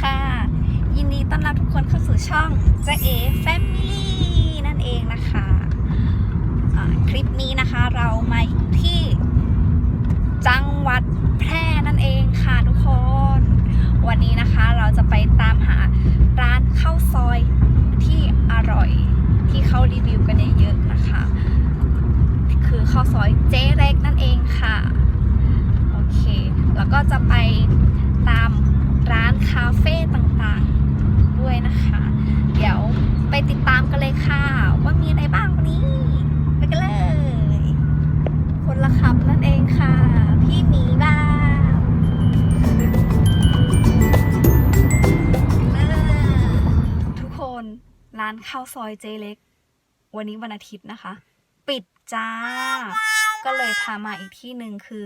ค่ะ ยินดีต้อนรับทุกคนเข้าสู่ช่องเจเอแฟมิลี่นั่นเองนะคะอ่าคลิปนี้นะคะเรามาอยู่ที่จังหวัดแพร่นั่นเองค่ะทุกคน วันนี้นะคะเราจะไปตามหาร้านข้าวซอยที่อร่อยที่เขารีวิวกันเยอะๆนะคะ คือข้าวซอยเจ๊เล็กนั่นเองค่ะ โอเค แล้วก็จะไปตามร้านคาเฟ่ต่างๆด้วยนะคะ เดี๋ยวไปติดตามกันเลยค่ะ ว่ามีอะไรบ้างวันนี้ ไปกันเลย คนละคำนั่นเองค่ะ พี่หมีบ้าทุกคนร้านข้าวซอยเจเล็ก วันนี้วันอาทิตย์นะคะ ปิดจ้า ก็เลยพามาอีกที่หนึ่งคือ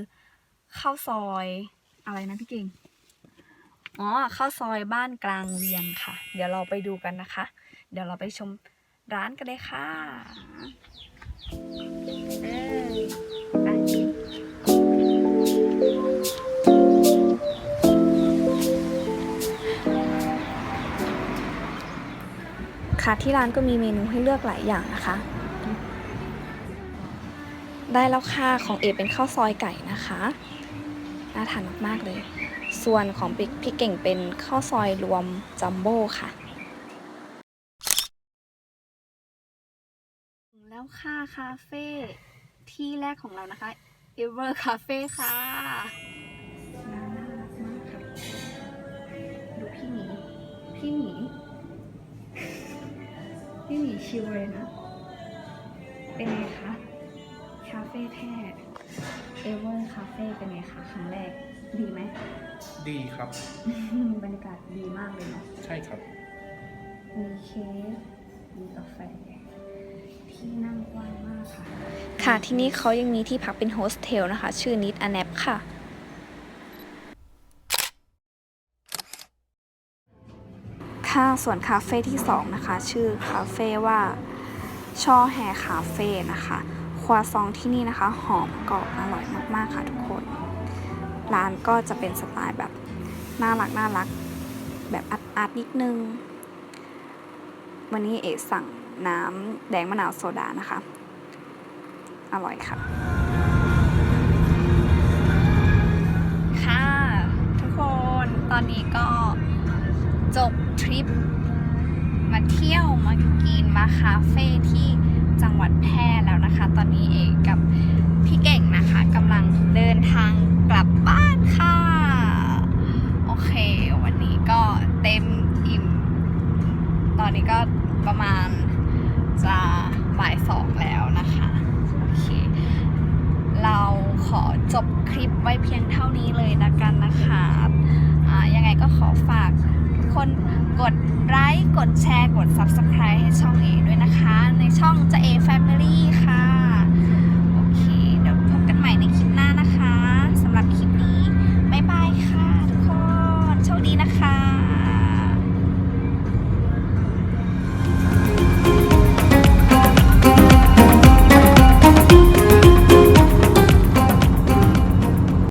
ข้าวซอยอะไรนะพี่เก่งอ๋อข้าวซอยบ้านกลางเวียงค่ะ เดี๋ยวเราไปดูกันนะคะ เดี๋ยวเราไปชมร้านกันเลยค่ะ ค่ะที่ร้านก็มีเมนูให้เลือกหลายอย่างนะคะ ได้แล้วค่ะของเอเป็นข้าวซอยไก่นะคะน่าทานมากๆเลย ส่วนของพี่พี่เก่งเป็นข้าวซอยรวมจัมโบ้ค่ะแล้วค่ะคาเฟ่ที่แรกของเรานะคะ Ever Cafe ค่ะ พี่หมีชิวเลยนะ เป็นไงคะ คาเฟ่แท้ Ever Cafe เป็นไงคะครั้งแรก ดีไหม ดีครับ บรรยากาศดีมากเลยเนาะ ใช่ครับ มีเค้กมีกาแฟ ที่นั่งกว้างมากค่ะ ค่ะที่นี่เขายังมีที่พักเป็นโฮสเทลนะคะ ชื่อนิดอ n น p ค่ะ ค่ะส่วนคาเฟ่ที่ 2 นะคะ ชื่อคาเฟ่ว่าช่อแฮคาเฟ่นะคะครัวซองที่นี่นะคะ หอมกรอบอร่อยมาก ๆ ค่ะทุกคน ร้านก็จะเป็นสไตล์แบบน่ารักน่ารัก แบบอาร์ตอาร์ตนิดนึง วันนี้เอ๋สั่งน้ำแดงมะนาวโซดานะคะ อร่อยค่ะ ค่ะ ทุกคนตอนนี้ก็จบ ริป มาเที่ยวมากินมาคาเฟ่ที่จังหวัดแพร่แล้วนะคะ ตอนนี้เอกกับพี่เก่งนะคะกำลังเดินทางกลับบ้านค่ะ โอเค วันนี้ก็เต็มอิ่ม ตอนนี้ก็ประมาณจะบ่ายสองแล้วนะคะโอเคเราขอจบคลิปไว้เพียงเท่านี้เลยนะกันนะคะอ่ายังไงก็ขอฝาก คนกดไลค์กดแชร์กด Subscribe ให้ช่องเอด้วยนะคะ ในช่องจะเอ Family ค่ะ